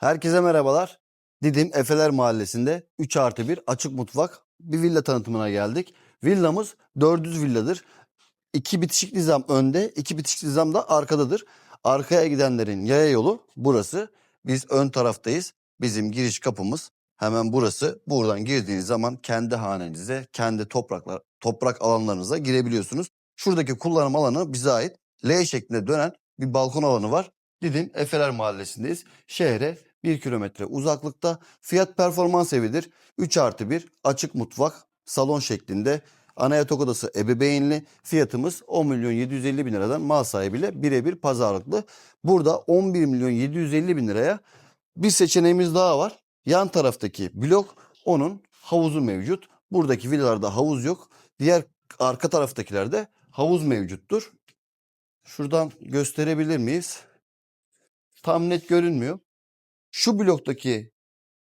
Herkese merhabalar. Didim Efeler Mahallesi'nde 3 artı 1 açık mutfak bir villa tanıtımına geldik. Villamız 400 villadır. İki bitişik nizam önde, iki bitişik nizam da arkadadır. Arkaya gidenlerin yaya yolu burası. Biz ön taraftayız. Bizim giriş kapımız hemen burası. Buradan girdiğiniz zaman kendi hanenize, kendi topraklar, toprak alanlarınıza girebiliyorsunuz. Şuradaki kullanım alanı bize ait. L şeklinde dönen bir balkon alanı var. Didim Efeler Mahallesi'ndeyiz. Şehre 1 kilometre uzaklıkta. Fiyat performans evidir. 3 artı 1 açık mutfak salon şeklinde. Ana yatak odası ebeveynli. Fiyatımız 10 milyon 750 bin liradan mal sahibiyle birebir pazarlıklı. Burada 11 milyon 750 bin liraya bir seçeneğimiz daha var. Yan taraftaki blok onun havuzu mevcut. Buradaki villalarda havuz yok. Diğer arka taraftakilerde havuz mevcuttur. Şuradan gösterebilir miyiz? Tam net görünmüyor. Şu bloktaki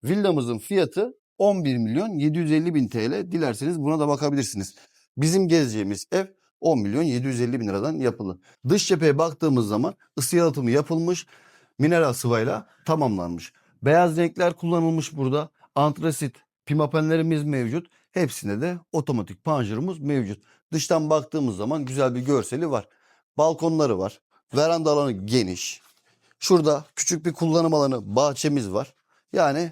villamızın fiyatı 11 milyon 750 bin TL. Dilerseniz buna da bakabilirsiniz. Bizim gezeceğimiz ev 10 milyon 750 bin liradan yapılı. Dış cepheye baktığımız zaman ısı yalıtımı yapılmış, mineral sıvayla tamamlanmış. Beyaz renkler kullanılmış burada. Antrasit, pimapenlerimiz mevcut. Hepsinde de otomatik panjurumuz mevcut. Dıştan baktığımız zaman güzel bir görseli var. Balkonları var. Veranda alanı geniş. Şurada küçük bir kullanım alanı bahçemiz var. Yani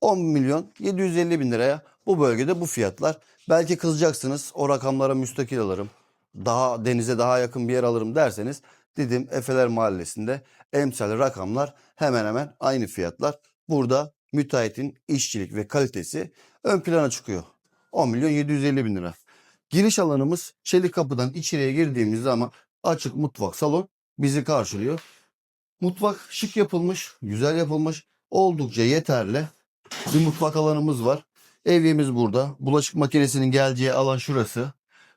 10 milyon 750 bin liraya bu bölgede bu fiyatlar. Belki kızacaksınız o rakamlara müstakil alırım. Daha denize daha yakın bir yer alırım derseniz Didim Efeler Mahallesi'nde emsal rakamlar hemen hemen aynı fiyatlar. Burada müteahhitin işçilik ve kalitesi ön plana çıkıyor. 10 milyon 750 bin lira. Giriş alanımız çelik kapıdan içeriye girdiğimiz zaman açık mutfak salon bizi karşılıyor. Mutfak şık yapılmış, güzel yapılmış, oldukça yeterli. Bir mutfak alanımız var. Evyemiz burada. Bulaşık makinesinin geleceği alan şurası.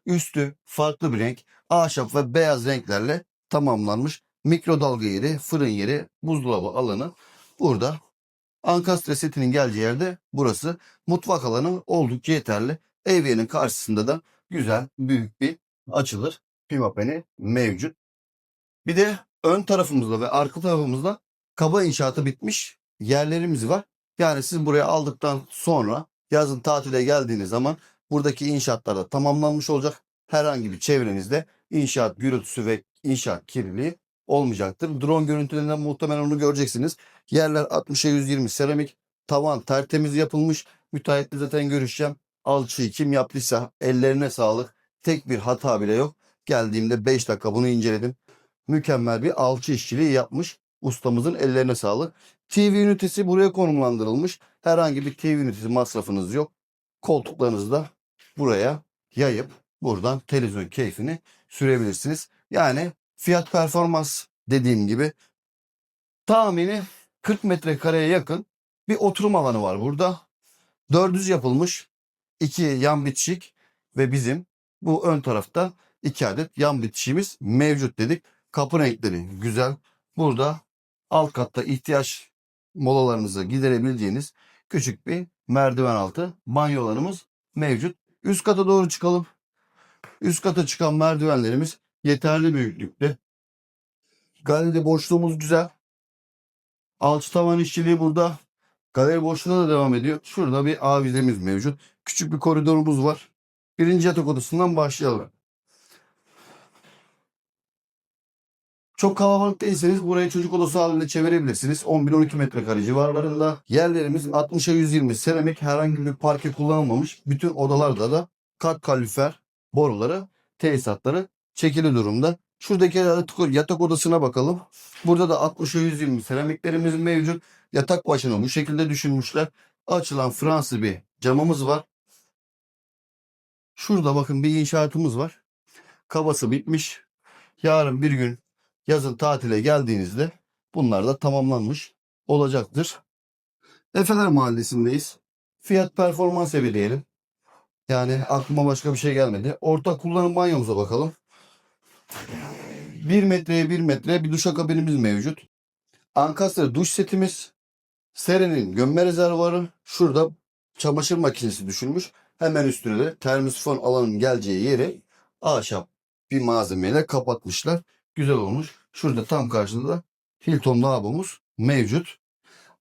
Üstü farklı bir renk, ahşap ve beyaz renklerle tamamlanmış. Mikrodalga yeri, fırın yeri, buzdolabı alanı burada. Ankastre setinin geleceği yerde burası. Mutfak alanı oldukça yeterli. Evyenin karşısında da güzel, büyük bir açılır. Pimapeni mevcut. Bir de ön tarafımızda ve arka tarafımızda kaba inşaatı bitmiş yerlerimiz var. Yani siz buraya aldıktan sonra yazın tatile geldiğiniz zaman buradaki inşaatlar da tamamlanmış olacak. Herhangi bir çevrenizde inşaat gürültüsü ve inşaat kirliliği olmayacaktır. Drone görüntülerinden muhtemelen onu göreceksiniz. Yerler 60'a 120 seramik. Tavan tertemiz yapılmış. Müteahhitle zaten görüşeceğim. Alçıyı kim yaptıysa ellerine sağlık. Tek bir hata bile yok. Geldiğimde 5 dakika bunu inceledim. Mükemmel bir alçı işçiliği yapmış. Ustamızın ellerine sağlık. TV ünitesi buraya konumlandırılmış. Herhangi bir TV ünitesi masrafınız yok. Koltuklarınızı da buraya yayıp buradan televizyon keyfini sürebilirsiniz. Yani fiyat performans dediğim gibi tahmini 40 metrekareye yakın bir oturum alanı var burada. 400 yapılmış. iki yan bitişik ve bizim bu ön tarafta iki adet yan bitişimiz mevcut dedik. Kapı renkleri güzel. Burada alt katta ihtiyaç molalarınızı giderebileceğiniz küçük bir merdiven altı banyolarımız mevcut. Üst kata doğru çıkalım. Üst kata çıkan merdivenlerimiz yeterli büyüklükte. Galeride boşluğumuz güzel. Alçı tavan işçiliği burada. Galeri boşluğuna da devam ediyor. Şurada bir avizemiz mevcut. Küçük bir koridorumuz var. Birinci yatak odasından başlayalım. Çok kalabalık değilseniz burayı çocuk odası halinde çevirebilirsiniz. 11-12 metrekare civarlarında. Yerlerimiz 60'a 120 seramik herhangi bir parke kullanılmamış. Bütün odalarda da kat kalorifer boruları, tesisatları çekili durumda. Şuradaki yatak odasına bakalım. Burada da 60'a 120 seramiklerimiz mevcut. Yatak başına bu şekilde düşünmüşler. Açılan Fransız bir camımız var. Şurada bakın bir inşaatımız var. Kabası bitmiş. Yarın bir gün yazın tatile geldiğinizde bunlar da tamamlanmış olacaktır. Efeler Mahallesi'ndeyiz. Fiyat performans evi diyelim. Yani aklıma başka bir şey gelmedi. Ortak kullanım banyomuza bakalım. 1 metreye 1 metre bir duşakabinimiz mevcut. Ankastre duş setimiz. Serenin gömme rezervuarı. Şurada çamaşır makinesi düşünmüş. Hemen üstüne de termosifon alanın geleceği yeri ahşap bir malzemeyle kapatmışlar. Güzel olmuş. Şurada tam karşısında Hilton lavabomuz mevcut.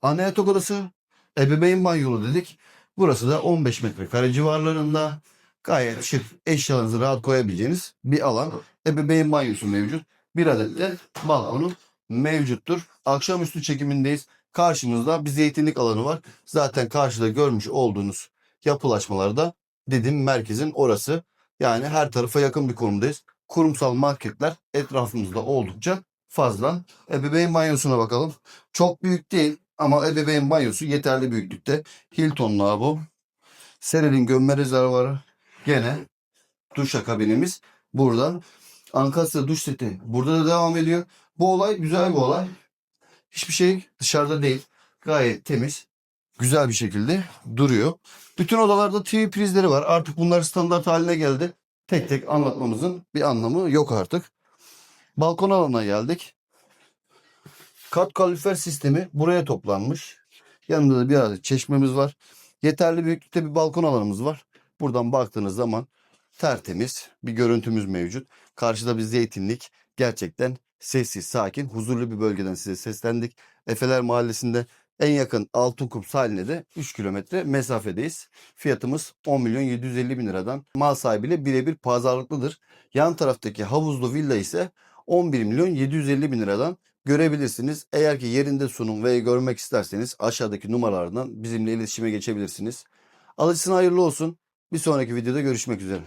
Ana yatak odası, ebeveyn banyolu dedik. Burası da 15 metrekare civarlarında. Gayet şık, eşyalarınızı rahat koyabileceğiniz bir alan. Ebeveyn banyosu mevcut. Bir adet de balkonu mevcuttur. Akşamüstü çekimindeyiz. Karşımızda bir zeytinlik alanı var. Zaten karşıda görmüş olduğunuz yapılaşmalarda Didim merkezin orası. Yani her tarafa yakın bir konumdayız. Kurumsal marketler etrafımızda oldukça fazla. Ebeveyn banyosuna bakalım. Çok büyük değil ama ebeveyn banyosu yeterli büyüklükte. Hilton lavabo. Serel'in gömme rezervuarı. Gene duş kabinimiz burada. Ankastre duş seti burada da devam ediyor. Bu olay güzel bir olay. Hiçbir şey dışarıda değil. Gayet temiz. Güzel bir şekilde duruyor. Bütün odalarda TV prizleri var. Artık bunlar standart haline geldi. Tek tek anlatmamızın bir anlamı yok artık. Balkon alanına geldik. Kat kalorifer sistemi buraya toplanmış. Yanında da bir adet çeşmemiz var. Yeterli büyüklükte bir balkon alanımız var. Buradan baktığınız zaman tertemiz bir görüntümüz mevcut. Karşıda bir zeytinlik. Gerçekten sessiz, sakin, huzurlu bir bölgeden size seslendik. Efeler Mahallesi'nde en yakın Altınkum sahiline de 3 kilometre mesafedeyiz. Fiyatımız 10 milyon 750 bin liradan. Mal sahibiyle birebir pazarlıklıdır. Yan taraftaki havuzlu villa ise 11 milyon 750 bin liradan görebilirsiniz. Eğer ki yerinde sunum ve görmek isterseniz aşağıdaki numaralardan bizimle iletişime geçebilirsiniz. Alıcısına hayırlı olsun. Bir sonraki videoda görüşmek üzere.